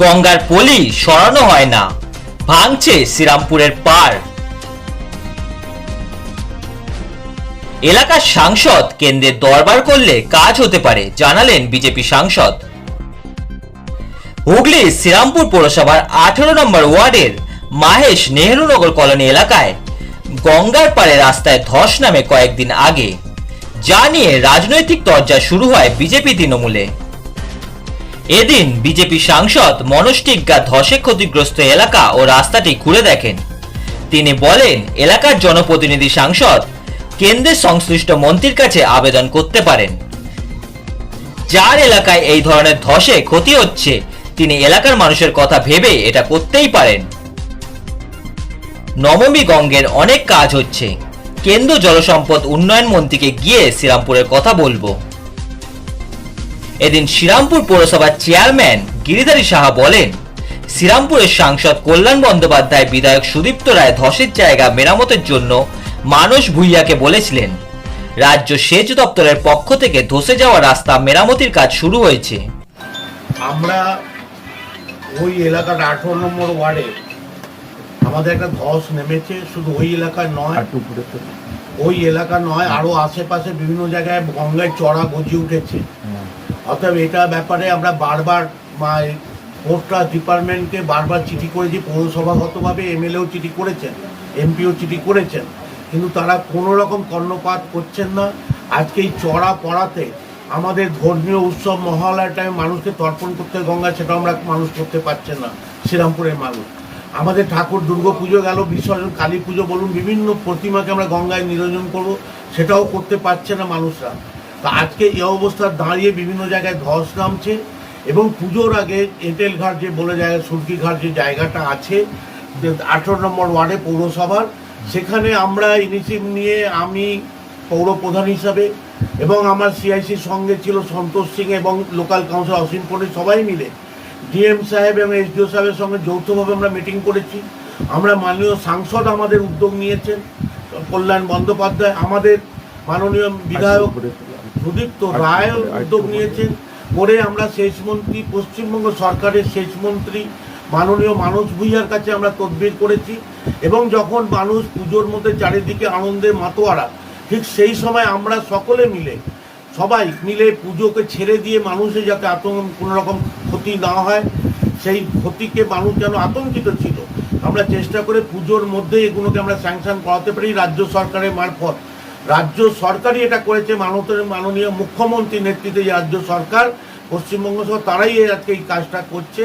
গঙ্গার পলি সরানো হয় না, ভাঙছে শ্রীরামপুরের পার এলাকার সাংসদ কেন্দ্রের দরবার করলে কাজ হতে পারে, জানালেন বিজেপি সাংসদ। হুগলি শ্রীরামপুর পৌরসভার আঠেরো নম্বর ওয়ার্ডের মাহেশ নেহরুনগর কলোনি এলাকায় গঙ্গার পাড়ে রাস্তায় ধস নামে কয়েকদিন আগে। যা নিয়ে রাজনৈতিক তরজা শুরু হয় বিজেপি তৃণমূলে। এদিন বিজেপি সাংসদ মনোজ টিগ্গা ধসে ক্ষতিগ্রস্ত এলাকা ও রাস্তাটি ঘুরে দেখেন। তিনি বলেন, এলাকার জনপ্রতিনিধি সাংসদ কেন্দ্রের সংশ্লিষ্ট মন্ত্রীর কাছে আবেদন করতে পারেন। যার এলাকায় এই ধরনের ধসে ক্ষতি হচ্ছে, তিনি এলাকার মানুষের কথা ভেবে এটা করতেই পারেন। নবমী গঙ্গের অনেক কাজ হচ্ছে। কেন্দ্র জলসম্পদ উন্নয়ন মন্ত্রীকে গিয়ে শ্রীরামপুরের কথা বলব। এদিন শ্রীরামপুর পৌরসভার চেয়ারম্যান গিরিধারী সাহা বলেন শ্রীরামপুরের সাংসদ কল্যাণ বন্দ্যোপাধ্যায় বিধায়ক সুদীপ্ত রায় ধসের জায়গা মেরামতের জন্য মানস ভুইয়াকে বলেছিলেন রাজ্য সেচ দপ্তরের পক্ষ থেকে ধসে যাওয়া রাস্তা মেরামতির কাজ শুরু হয়েছে। আমরা ওই এলাকার আঠারো নম্বর ওয়ার্ডে আমাদের একটা ধস নেমেছে শুধু ওই এলাকায় নয় ওই এলাকা নয় আরও আশেপাশে বিভিন্ন জায়গায় গঙ্গায় চড়া গজিয়ে উঠেছে। অতএব এটা ব্যাপারে আমরা বারবার পোস্টার ডিপার্টমেন্টকে বারবার চিঠি করেছি, পৌরসভাগতভাবে এমএলএও চিঠি করেছেন, এমপিও চিঠি করেছেন, কিন্তু তারা কোনো রকম কর্ণপাত করছেন না। আজকে এই চড়া পড়াতে আমাদের ধর্মীয় উৎসব মহালয়ার টাইম মানুষকে তর্পণ করতে গঙ্গা সেটাও আমরা মানুষ করতে পারছে না, শ্রীরামপুরের মানুষ। আমাদের ঠাকুর দুর্গা পুজো গেল, বিসর্জন, কালী পুজো বলুন, বিভিন্ন প্রতিমাকে আমরা গঙ্গায় নিরঞ্জন করব, সেটাও করতে পারছে না মানুষরা। তা আজকে এই অবস্থা দাঁড়িয়ে বিভিন্ন জায়গায় ধস নামছে এবং পুজোর আগে এঁটেল ঘাট যে বলে জায়গা সুরকি ঘাট যে জায়গাটা আছে আঠেরো নম্বর ওয়ার্ডে পৌরসভার, সেখানে আমরা ইনিশিয়েটিভ নিয়ে আমি পৌর প্রধান হিসাবে এবং আমার সিআইসির সঙ্গে ছিল সন্তোষ সিং এবং লোকাল কাউন্সিল অসীম পণ্ডিত সবাই মিলে। ডিএম সাহেব এবং এসডিও সাহেবের সঙ্গে যৌথভাবে আমরা মিটিং করেছি। আমরা মাননীয় সাংসদ আমাদের উদ্যোগ নিয়েছেন, কল্যাণ বন্দ্যোপাধ্যায় আমাদের মাননীয় বিধায়ক সুদীপ্ত রায় উদ্যোগ নিয়েছেন। করে আমরা সেচ মন্ত্রী পশ্চিমবঙ্গ সরকারের সেচ মন্ত্রী মাননীয় মানুষ ভুইয়ার কাছে আমরা তদবির করেছি এবং যখন মানুষ পুজোর মধ্যে চারিদিকে আনন্দে মাতোয়ারা, ঠিক সেই সময় আমরা সকলে মিলে, সবাই মিলে পুজোকে ছেড়ে দিয়ে মানুষের যাতে আতঙ্ক, কোনো রকম ক্ষতি না হয়, সেই ক্ষতিকে মানুষ যেন আতঙ্কিত ছিল, আমরা চেষ্টা করে পুজোর মধ্যে এগুলোকে আমরা স্যাংশন করাতে পারি, রাজ্য সরকারের মারফত। রাজ্য সরকারই এটা করেছে মানতের মাননীয় মুখ্যমন্ত্রীর নেতৃত্বে যে রাজ্য সরকার, পশ্চিমবঙ্গ সহ তারাই আজকে এই কাজটা করছে।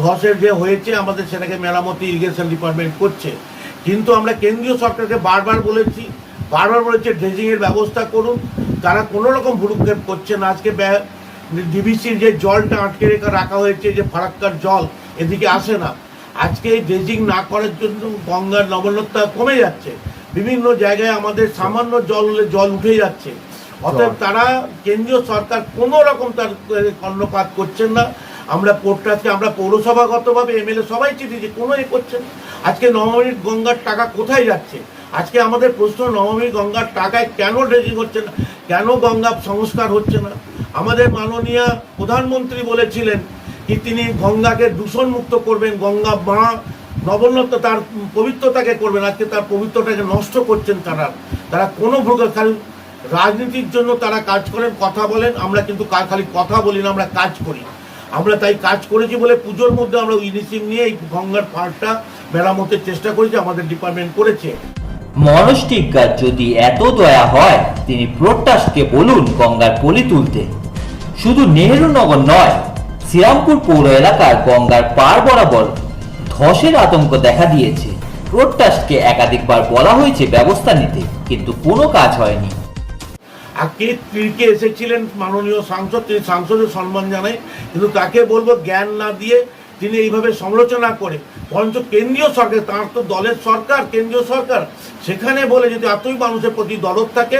ধসের যে হয়েছে, আমাদের সেটাকে মেরামতি ইরিগেশন ডিপার্টমেন্ট করছে। কিন্তু আমরা কেন্দ্রীয় সরকারকে বারবার বলেছি, বারবার বলেছে ড্রেজিংয়ের ব্যবস্থা করুন। তারা কোনো রকম ভুরুক্ষেপ করছে না। আজকে ডিবিসির যে জলটা আটকে রেখে রাখা হয়েছে, যে ফারাক্কার জল, এদিকে আসে না। আজকে এই ড্রেজিং না করার জন্য গঙ্গার নবলতা কমে যাচ্ছে। বিভিন্ন জায়গায় আমাদের সামান্য জল হলে জল উঠে যাচ্ছে। অতএব তারা কেন্দ্রীয় সরকার কোনো রকম তার কর্ণপাত করছেন না। আমরা পোর্টাকে আমরা পৌরসভাগতভাবে এমএলএ সবাই চিঠি যে কোনো এ করছেন। আজকে নবমী গঙ্গার টাকা কোথায় যাচ্ছে? আজকে আমাদের প্রশ্ন নবমী গঙ্গার টাকায় কেন ড্রেজিং হচ্ছে না? কেন গঙ্গা সংস্কার হচ্ছে না? আমাদের মাননীয় প্রধানমন্ত্রী বলেছিলেন কি তিনি গঙ্গাকে দূষণমুক্ত করবেন গঙ্গা মা নবন্নত তার পবিত্রতাকে করবেন, আজকে তার পবিত্রতাকে নষ্ট করছেন তারা। তারা কোনো ভুল খালি রাজনীতির জন্য তারা কাজ করেন, কথা বলেন, আমরা কিন্তু খালি কথা বলি না, আমরা কাজ করি। আমরা তাই কাজ করেছি বলে পুজোর মধ্যে আমরা ইনিশিয়েটিভ নিয়ে এই গঙ্গার পাড়টা মেরামতের চেষ্টা করেছি, আমাদের ডিপার্টমেন্ট করেছে। মনোজ টিগ্গার যদি এত দয়া হয়, তিনি প্রত্যাশকে বলুন গঙ্গার পলি তুলতে। শুধু নেহেরুনগর নয়, শ্রীরামপুর পৌর এলাকার গঙ্গার পার বরাবর ধসের আতঙ্ক দেখা দিয়েছে। প্রত্যাশকে একাধিকবার বলা হয়েছে ব্যবস্থা নিতে, কিন্তু কোনো কাজ হয়নি। আজকে তীরকে এসেছিলেন মাননীয় সাংসদ, তিনি সাংসদের সম্মান জানাই, কিন্তু তাকে বলব জ্ঞান না দিয়ে তিনি এইভাবে সমালোচনা করে, বরঞ্চ কেন্দ্রীয় সরকার, তাঁর তো দলের সরকার, কেন্দ্রীয় সরকার, সেখানে বলে যদি এতই মানুষের প্রতি দরদ থাকে,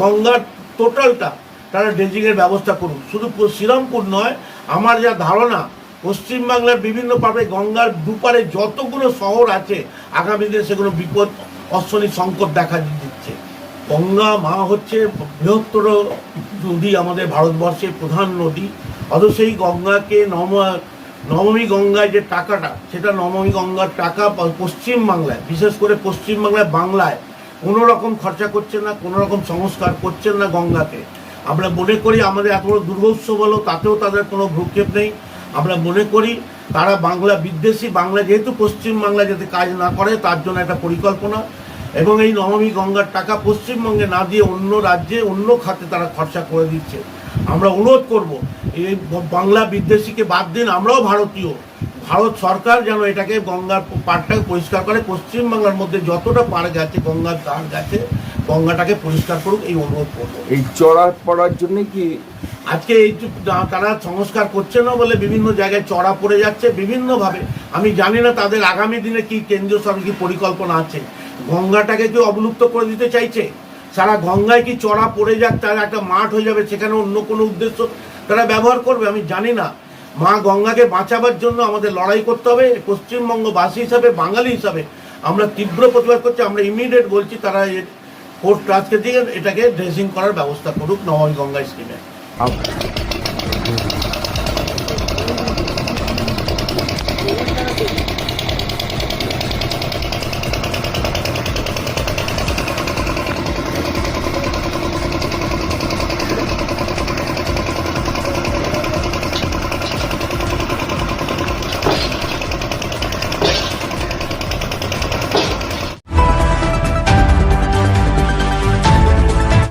গঙ্গার টোটালটা তারা ড্রেজিংয়ের ব্যবস্থা করুন শুধু শ্রীরামপুর নয়, আমার যা ধারণা পশ্চিমবাংলার বিভিন্ন পাবে, গঙ্গার দুপারে যতগুলো শহর আছে, আগামী দিনে সেগুলো বিপদ, অশ্বনী সংকট দেখা দিচ্ছে। গঙ্গা মা হচ্ছে বৃহত্তর নদী আমাদের ভারতবর্ষের প্রধান নদী। অথচ সেই গঙ্গাকে নম নবমী গঙ্গায় যে টাকাটা, সেটা নবমী গঙ্গার টাকা প- পশ্চিম বাংলায়, বিশেষ করে পশ্চিম বাংলায় বাংলায় কোনো রকম খরচা করছেন না, কোনো রকম সংস্কার করছেন না গঙ্গাকে। আমরা মনে করি আমাদের এত বড় দুর্গোৎসব হলো, তাতেও তাদের কোনো ভ্রুক্ষেপ নেই। আমরা মনে করি তারা বাংলা বিদ্বেষী, বাংলা যেহেতু পশ্চিম বাংলা যাতে কাজ না করে, তার জন্য একটা পরিকল্পনা। এবং এই নবমী গঙ্গার টাকা পশ্চিমবঙ্গে না দিয়ে অন্য রাজ্যে, অন্য খাতে তারা খরচা করে দিচ্ছে। আমরা অনুরোধ করব এই বাংলা বিদ্বেষীকে বাদ দিন, আমরাও ভারতীয়। ভারত সরকার যেন এটাকে গঙ্গার পাড়টাকে পরিষ্কার করে পশ্চিমবাংলার মধ্যে যতটা পাড় গেছে, গঙ্গার ধার গেছে, গঙ্গাটাকে পরিষ্কার করুক, এই অনুরোধ করব। এই চড়া পড়ার জন্য কি আজকে এই তারা সংস্কার করছে না বলে বিভিন্ন জায়গায় চড়া পড়ে যাচ্ছে বিভিন্নভাবে। আমি জানি না তাদের আগামী দিনে কি কেন্দ্রীয় সরকার কি পরিকল্পনা আছে। গঙ্গাটাকে কি অবলুপ্ত করে দিতে চাইছে? সারা গঙ্গায় কি চড়া পড়ে যাক, তার একটা মাঠ হয়ে যাবে সেখানে অন্য কোনো উদ্দেশ্য তারা ব্যবহার করবে? আমি জানি না। মা গঙ্গাকে বাঁচাবার জন্য আমাদের লড়াই করতে হবে, পশ্চিমবঙ্গবাসী হিসাবে, বাঙালি হিসাবে। আমরা তীব্র প্রতিবাদ করছি, আমরা ইমিডিয়েট বলছি তারা কোর্ট আজকে দিয়ে এটাকে ড্রেসিং করার ব্যবস্থা করুক নবমী গঙ্গা স্কিমে 好。嗯